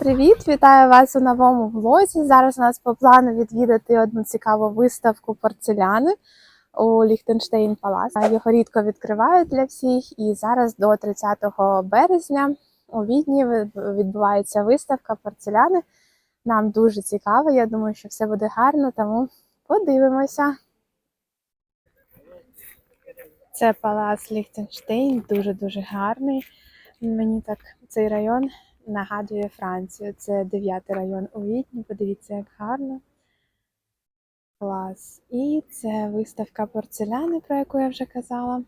Привіт! Вітаю вас у новому влозі. Зараз у нас по плану відвідати одну цікаву виставку порцеляни у Ліхтенштейн Палас. Його рідко відкривають для всіх, і зараз до 30 березня у Відні відбувається виставка порцеляни. Нам дуже цікаво. Я думаю, що все буде гарно, тому подивимося. Це палац Ліхтенштейн, дуже дуже гарний. Мені так цей район нагадує Францію. Це дев'ятий район у Відні. Подивіться, як гарно. Клас. І це виставка порцеляни, про яку я вже казала.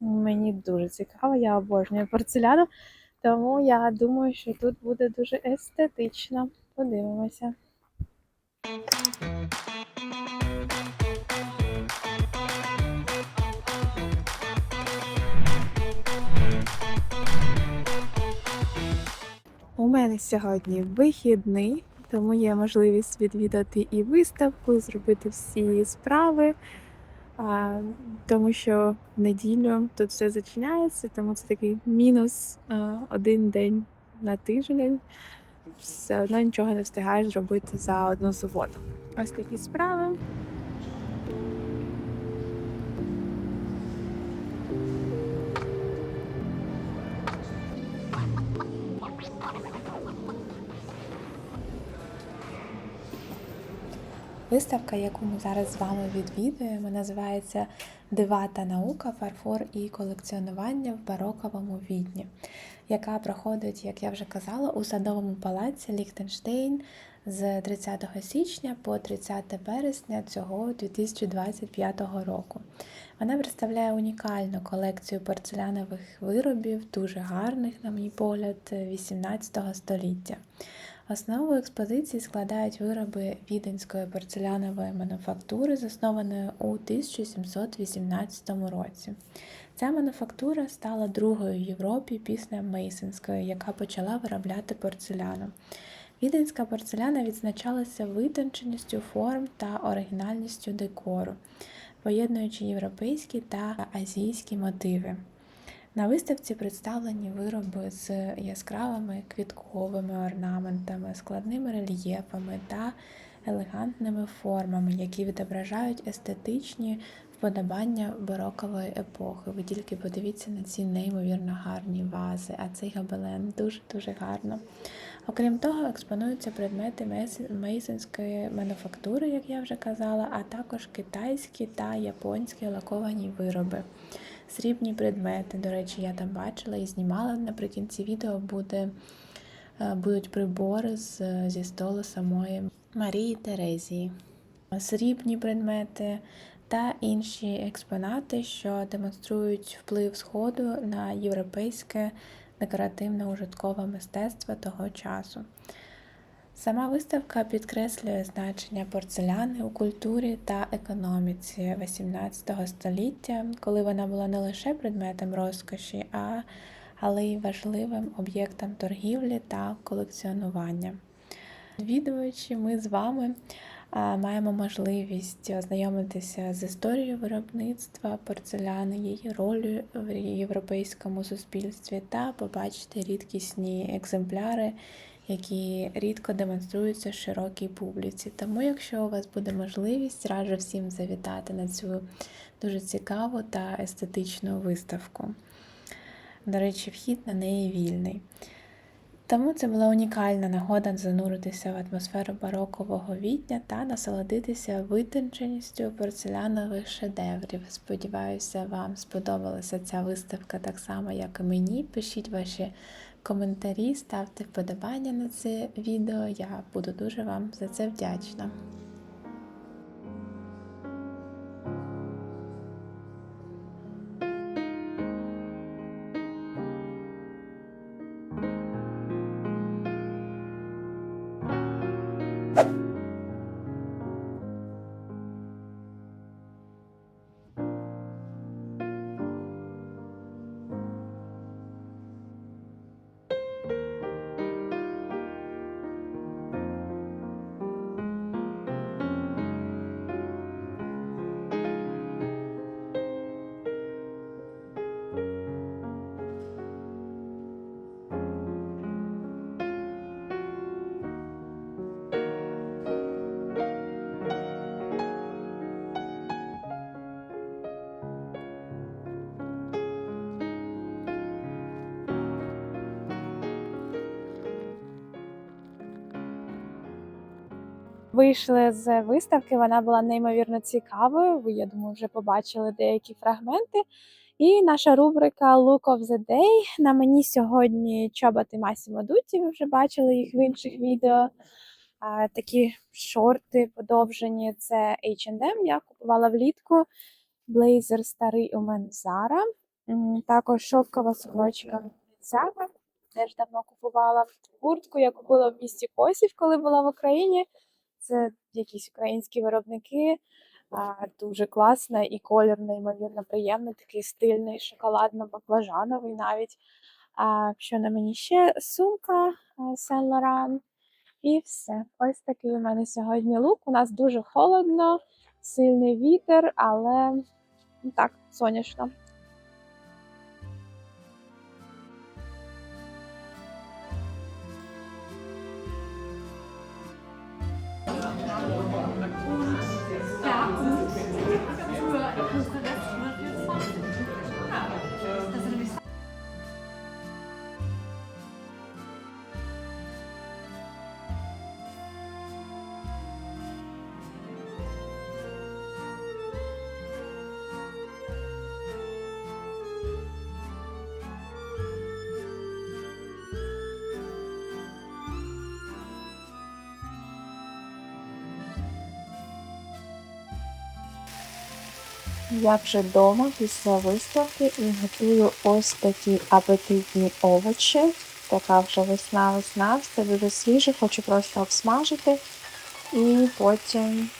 Мені дуже цікаво, я обожнюю порцеляну, тому я думаю, що тут буде дуже естетично. Подивимося. У мене сьогодні вихідний, тому є можливість відвідати і виставку, зробити всі справи, тому що в неділю тут все зачиняється, тому це такий мінус один день на тиждень. Все одно нічого не встигаєш зробити за одну суботу. Ось такі справи. Виставка, яку ми зараз з вами відвідуємо, називається Дива та наука, фарфор і колекціонування в бароковому відні, яка проходить, як я вже казала, у садовому палаці Ліхтенштейн з 30 січня по 30 березня цього 2025 року. Вона представляє унікальну колекцію порцелянових виробів, дуже гарних, на мій погляд, 18 століття. Основу експозиції складають вироби віденської порцелянової мануфактури, заснованої у 1718 році. Ця мануфактура стала другою в Європі після Мейсенської, яка почала виробляти порцеляну. Віденська порцеляна відзначалася витонченістю форм та оригінальністю декору, поєднуючи європейські та азійські мотиви. На виставці представлені вироби з яскравими квітковими орнаментами, складними рельєфами та елегантними формами, які відображають естетичні вподобання барокової епохи. Ви тільки подивіться на ці неймовірно гарні вази, а цей гобелен дуже-дуже гарно. Окрім того, експонуються предмети мейсонської мануфактури, як я вже казала, а також китайські та японські лаковані вироби срібні предмети. До речі, я там бачила і знімала. Наприкінці відео буде, е, будуть прибори з, зі столу самої Марії Терезії, срібні предмети та інші експонати, що демонструють вплив Сходу на європейське декоративно-ужиткове мистецтво того часу. Сама виставка підкреслює значення порцеляни у культурі та економіці XVIII століття, коли вона була не лише предметом розкоші, а але й важливим об'єктом торгівлі та колекціонування. Відвідуючи, ми з вами маємо можливість ознайомитися з історією виробництва порцеляни, її ролью в європейському суспільстві та побачити рідкісні екземпляри які рідко демонструються широкій публіці. Тому, якщо у вас буде можливість, раджу всім завітати на цю дуже цікаву та естетичну виставку. До речі, вхід на неї вільний. Тому це була унікальна нагода зануритися в атмосферу барокового відня та насолодитися витонченістю порцелянових шедеврів. Сподіваюся, вам сподобалася ця виставка так само, як і мені. Пишіть ваші коментарі, ставте вподобання на це відео. Я буду дуже вам за це вдячна. Вийшли з виставки. Вона була неймовірно цікавою. Ви, я думаю, вже побачили деякі фрагменти. І наша рубрика Look of the Day. На мені сьогодні чоботи Massimo Dutti, ви вже бачили їх в інших відео. Такі шорти подовжені. Це H&M, я купувала влітку. Блейзер старий у мене. М, Також шовкова сорочка Zara. Теж давно купувала куртку. Я купила в місті Косів, коли була в Україні. Це якісь українські виробники. Дуже класна і колір неймовірно приємний, такий стильний, шоколадно-баклажановий навіть. А, що на мені ще? Сумка Saint Laurent. І все. Ось такий у мене сьогодні лук. У нас дуже холодно, сильний вітер, але ну, так, сонячно. Я вже вдома після виставки і готую ось такі апетитні овочі. Така вже весна-весна, все дуже свіже, хочу просто обсмажити і потім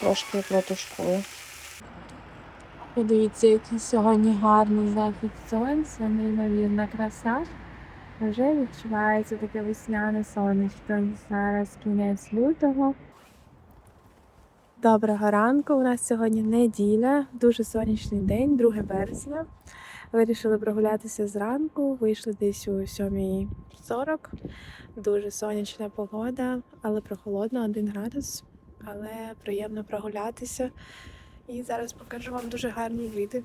трошки протушкую. Подивіться, який сьогодні гарний захід сонця, неймовірна краса. Вже відчувається таке весняне сонечко. Зараз кінець лютого. Доброго ранку. У нас сьогодні неділя, дуже сонячний день, 2 березня. Вирішили прогулятися зранку, вийшли десь о 7.40. Дуже сонячна погода, але прохолодно, 1 градус. Але приємно прогулятися. І зараз покажу вам дуже гарні види.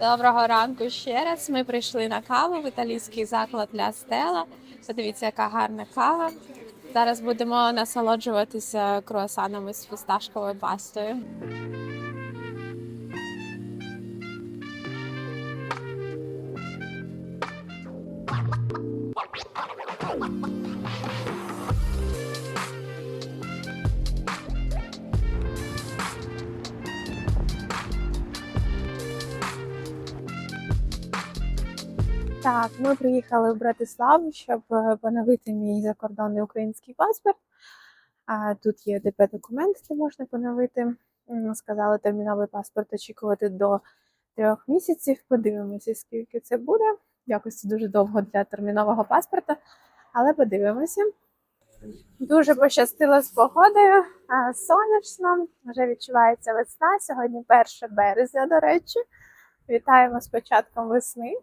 Доброго ранку ще раз. Ми прийшли на каву в італійський заклад для Стела. Подивіться, яка гарна кава. Зараз будемо насолоджуватися круасанами з фісташковою пастою. Ми приїхали в Братиславу, щоб е, поновити мій закордонний український паспорт. А тут є ДП документ, де можна поновити. Сказали терміновий паспорт очікувати до трьох місяців. Подивимося, скільки це буде. Якось це дуже довго для термінового паспорта, але подивимося. Дуже пощастило з погодою. Сонячно, вже відчувається весна. Сьогодні 1 березня, до речі. Вітаємо з початком весни.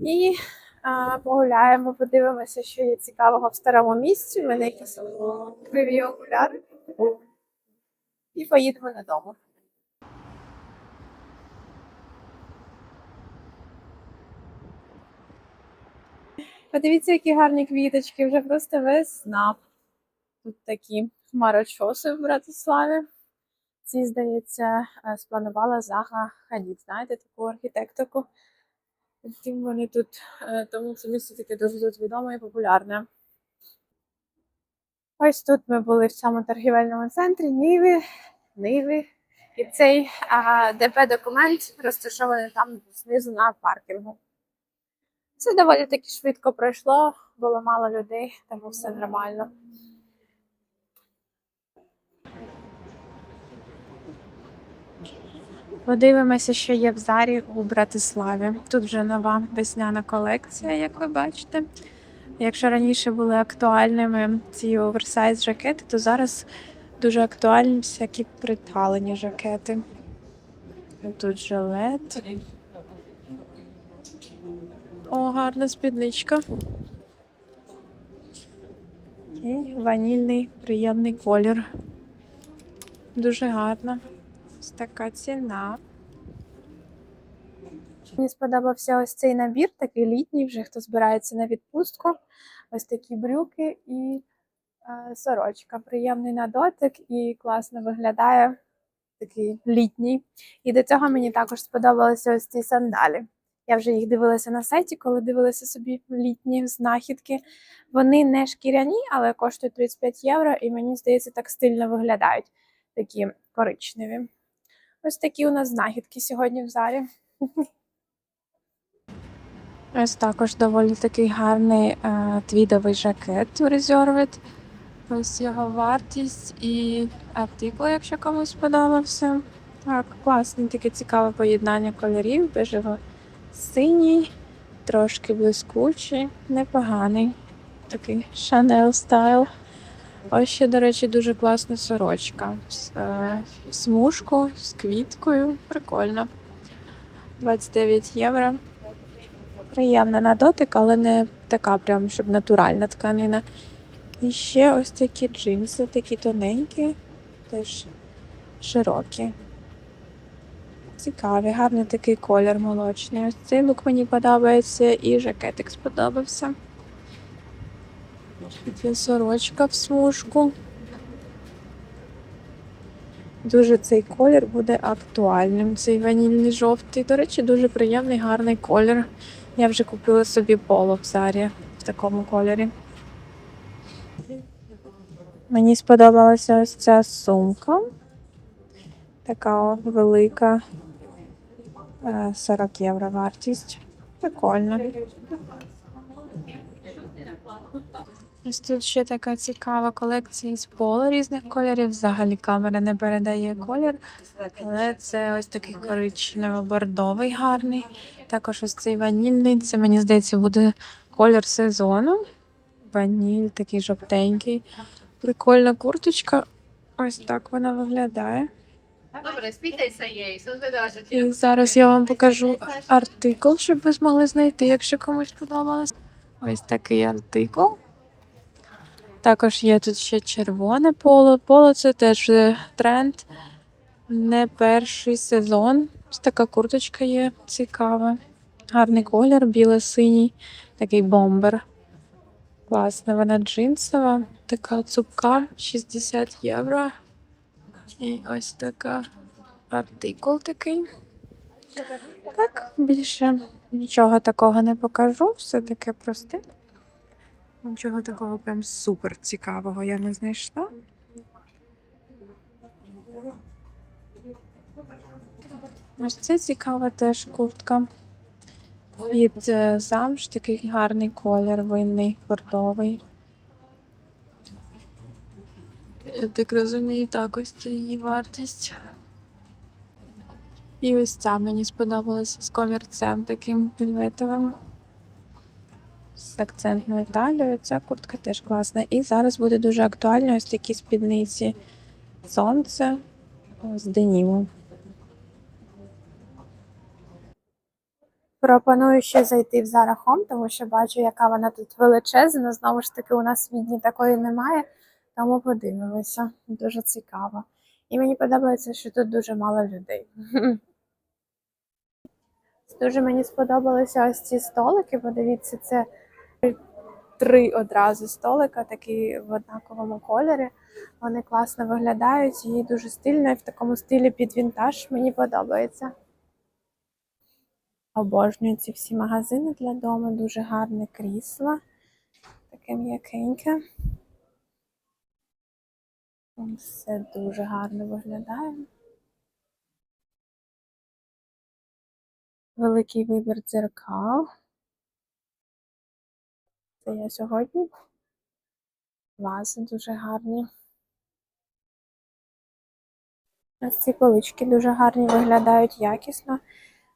І а, погуляємо, подивимося, що є цікавого в старому місці. У мене якісь е, криві окуляри. І поїдемо додому. Подивіться, які гарні квіточки, вже просто весна. Тут такі хмарочоси в Братиславі. Ці, здається, е, спланувала Зага ханіт, Знаєте, таку архітекторку. Втім, вони тут, е, тому це місце таке дуже тут відоме і популярне. Ось тут ми були в цьому торгівельному центрі Ниви. Ниви. І цей ДП-документ розташований там знизу на паркінгу. Це доволі таки швидко пройшло, було мало людей, тому все нормально. Подивимося, що є в зарі у Братиславі. Тут вже нова весняна колекція, як ви бачите. Якщо раніше були актуальними ці оверсайз жакети, то зараз дуже актуальні всякі приталені жакети. Тут жилет. О, гарна спідничка. І ванільний приємний колір. Дуже гарна. Ось така ціна. Мені сподобався ось цей набір, такий літній, вже хто збирається на відпустку. Ось такі брюки і е, сорочка. Приємний на дотик і класно виглядає. Такий літній. І до цього мені також сподобалися ось ці сандалі. Я вже їх дивилася на сайті, коли дивилася собі літні знахідки. Вони не шкіряні, але коштують 35 євро, і мені здається, так стильно виглядають. Такі коричневі. Ось такі у нас знахідки сьогодні в залі. Ось також доволі такий гарний е, твідовий жакет у Reserved. Ось його вартість і артикул, якщо комусь сподобався. Так, класне, таке цікаве поєднання кольорів, бежево синій, трошки блискучий, непоганий. Такий Chanel стайл. Ось ще, до речі, дуже класна сорочка. З, е, смужку з квіткою. Прикольно. 29 євро. Приємна на дотик, але не така прям, щоб натуральна тканина. І ще ось такі джинси, такі тоненькі, теж широкі. Цікаві, гарний такий колір молочний. Ось цей лук мені подобається і жакетик сподобався. Тут є сорочка в смужку. Дуже цей колір буде актуальним. Цей ванільний жовтий. До речі, дуже приємний, гарний колір. Я вже купила собі поло в Зарі в такому кольорі. Мені сподобалася ось ця сумка. Така велика. Е, 40 євро вартість. Прикольно. Ось тут ще така цікава колекція з поло різних кольорів. Взагалі камера не передає колір, але це ось такий коричнево-бордовий гарний. Також ось цей ванільний. Це мені здається буде колір сезону. Ваніль такий жовтенький. Прикольна курточка. Ось так вона виглядає. Добре, спітайся їй, І зараз я вам покажу артикул, щоб ви змогли знайти, якщо комусь подобалось. Ось такий артикул. Також є тут ще червоне поло. Поло це теж е, тренд. Не перший сезон. Ось така курточка є цікава. Гарний колір, біло-синій, такий бомбер. Класна, вона джинсова, така цупка, 60 євро. І ось така артикул такий. Так, більше нічого такого не покажу, все таке просте. Нічого такого прям супер цікавого я не знайшла. Ось це цікава теж куртка. Від е, замш такий гарний колір, винний, бордовий. Я так розумію, так ось це її вартість. І ось ця мені сподобалася з комірцем таким вільветовим. З акцентною талією. Ця куртка теж класна. І зараз буде дуже актуально ось такі спідниці сонце з деніму. Пропоную ще зайти в Zara Home, тому що бачу, яка вона тут величезна. Знову ж таки, у нас Відні такої немає, тому подивимося. Дуже цікаво. І мені подобається, що тут дуже мало людей. Дуже мені сподобалися ось ці столики. Подивіться, це три одразу столика, такі в однаковому кольорі. Вони класно виглядають і дуже стильно, і в такому стилі під вінтаж мені подобається. Обожнюю ці всі магазини для дому, дуже гарне крісло, таке м'якеньке. Все дуже гарно виглядає. Великий вибір дзеркал. Це я сьогодні. Вази дуже гарні. Ось ці полички дуже гарні, виглядають якісно.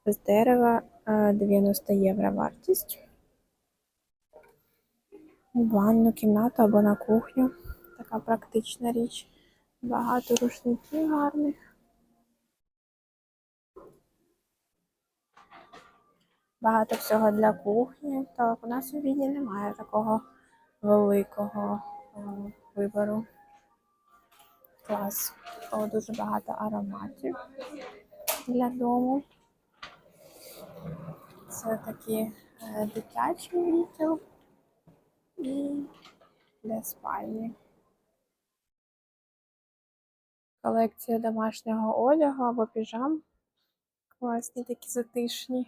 З дерева е, 90 євро вартість. Ванну кімнату або на кухню. Така практична річ. Багато рушників гарних. Багато всього для кухні. Так, у нас у Відні немає такого великого е, вибору. Клас. О, дуже багато ароматів для дому. Це такі е, дитячі відділ і для спальні. Колекція домашнього одягу або піжам. Класні такі затишні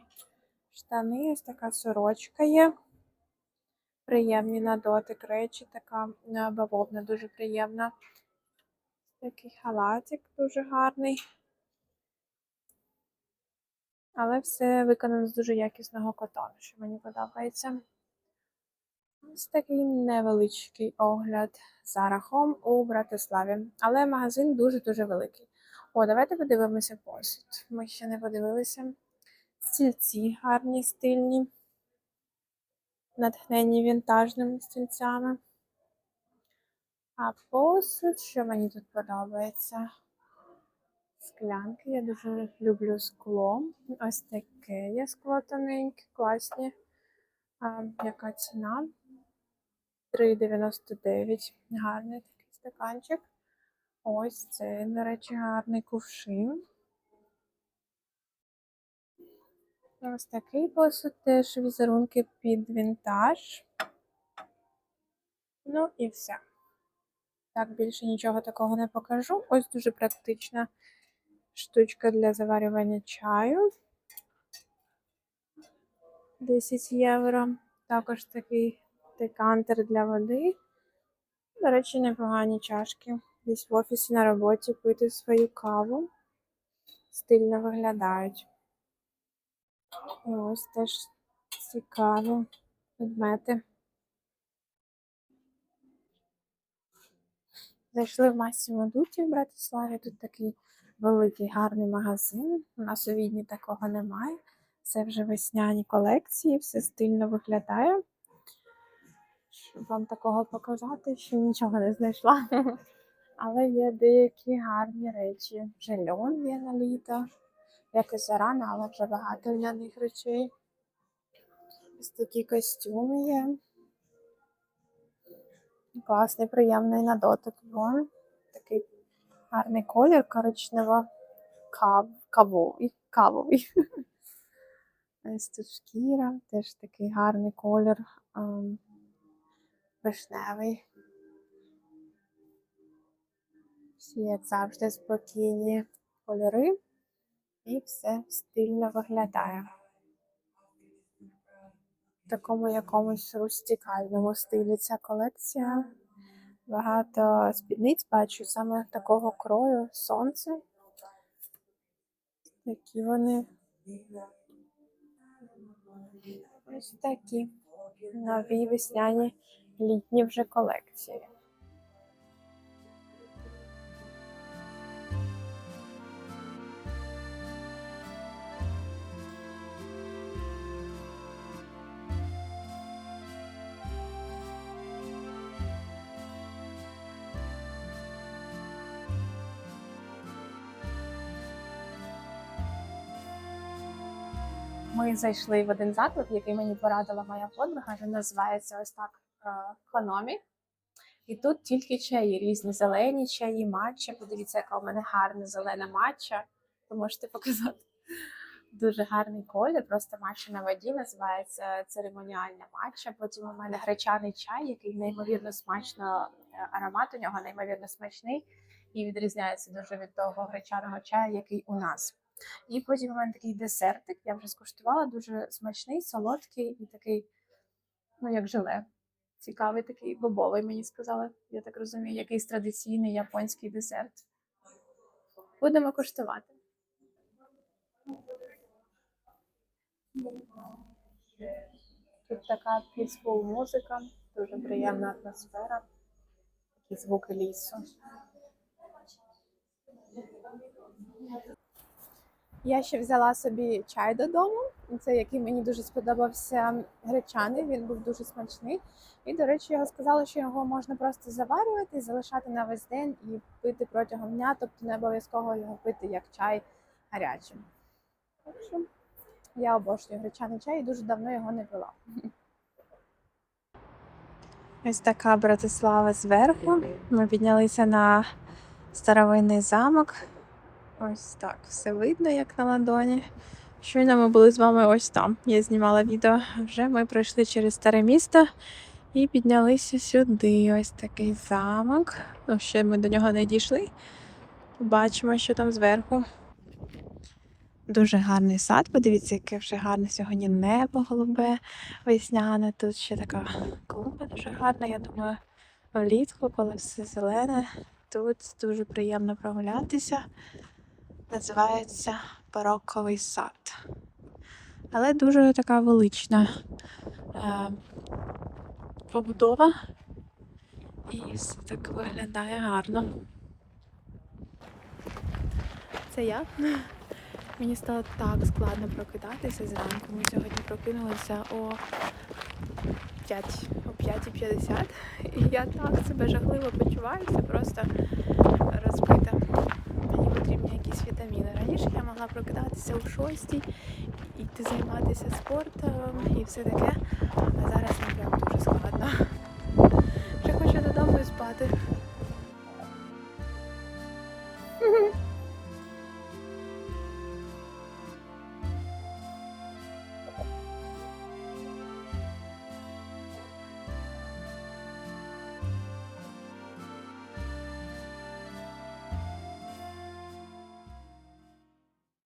штани, ось така сорочка є. Приємні на дотик речі, така е, бавовна дуже приємна. Такий халатик дуже гарний. Але все виконано з дуже якісного котону, що мені подобається. Ось такий невеличкий огляд за рахом у Братиславі. Але магазин дуже-дуже великий. О, давайте подивимося посуд. Ми ще не подивилися. Стільці гарні, стильні, натхнені вінтажними стільцями. А посуд, що мені тут подобається? Склянки, я дуже люблю скло. Ось таке є скло тоненьке, класні. А, яка ціна? 3,99. Гарний такий стаканчик. Ось це, до речі, гарний кувшин. Ось такий посуд теж візерунки під вінтаж. Ну і все. Так, більше нічого такого не покажу. Ось дуже практична штучка для заварювання чаю. 10 євро. Також такий декантер для води. До речі, непогані чашки. Десь в офісі на роботі пити свою каву. Стильно виглядають. І ось теж цікаві предмети. Зайшли в Массимо Дуті в Братиславі. Тут такий великий гарний магазин. У нас у Відні такого немає. Це вже весняні колекції, все стильно виглядає. Щоб вам такого показати, що нічого не знайшла. Але є деякі гарні речі. Вже є на літо. Якось зарано, але вже багато льняних речей. Ось такі костюми є. Класний, приємний на дотик льон. Такий гарний колір коричнево кав, кавовий. кавовий. Ось тут шкіра, теж такий гарний колір ем, вишневий. Всі, як завжди, спокійні кольори, і все стильно виглядає. В такому якомусь рустикальному стилі ця колекція. Багато спідниць бачу саме такого крою сонце. Такі вони. Ось такі нові весняні літні вже колекції. Зайшли в один заклад, який мені порадила моя подруга. Він називається ось так Хономі. І тут тільки чаї, різні зелені чаї, матча. Подивіться, яка у мене гарна зелена матча. Ви можете показати. Дуже гарний колір, просто матча на воді називається церемоніальна матча. Потім у мене гречаний чай, який неймовірно смачно, е, аромат у нього неймовірно смачний і відрізняється дуже від того гречаного чаю, який у нас. І потім у мене такий десертик, я вже скуштувала, дуже смачний, солодкий і такий, ну як желе. Цікавий такий бобовий, мені сказали, я так розумію, якийсь традиційний японський десерт. Будемо куштувати. Тут така peaceful музика, дуже приємна атмосфера, такі звуки лісу. Я ще взяла собі чай додому. Це який мені дуже сподобався гречаний, він був дуже смачний. І, до речі, його сказали, що його можна просто заварювати, залишати на весь день і пити протягом дня, тобто не обов'язково його пити як чай гарячим. Так що я обожнюю гречаний чай і дуже давно його не пила. Ось така Братислава зверху. Ми піднялися на старовинний замок. Ось так, все видно, як на ладоні. Щойно ми були з вами ось там. Я знімала відео. Вже ми пройшли через старе місто і піднялися сюди. Ось такий замок. Ну, ще ми до нього не дійшли. Побачимо, що там зверху. Дуже гарний сад. Подивіться, яке вже гарне сьогодні небо голубе, весняне. Тут ще така клумба дуже гарна. Я думаю, влітку, коли все зелене, тут дуже приємно прогулятися. Називається Бароковий сад. Але дуже така велична е, побудова. І все так виглядає гарно. Це я. Мені стало так складно прокидатися зранку. Ми сьогодні прокинулися о 5, о 5.50. І я так себе жахливо почуваюся, просто розбита якісь вітаміни. Раніше я могла прокидатися у шостій, йти займатися спортом і все таке. А зараз мені прям дуже складно. Вже хочу додому і спати.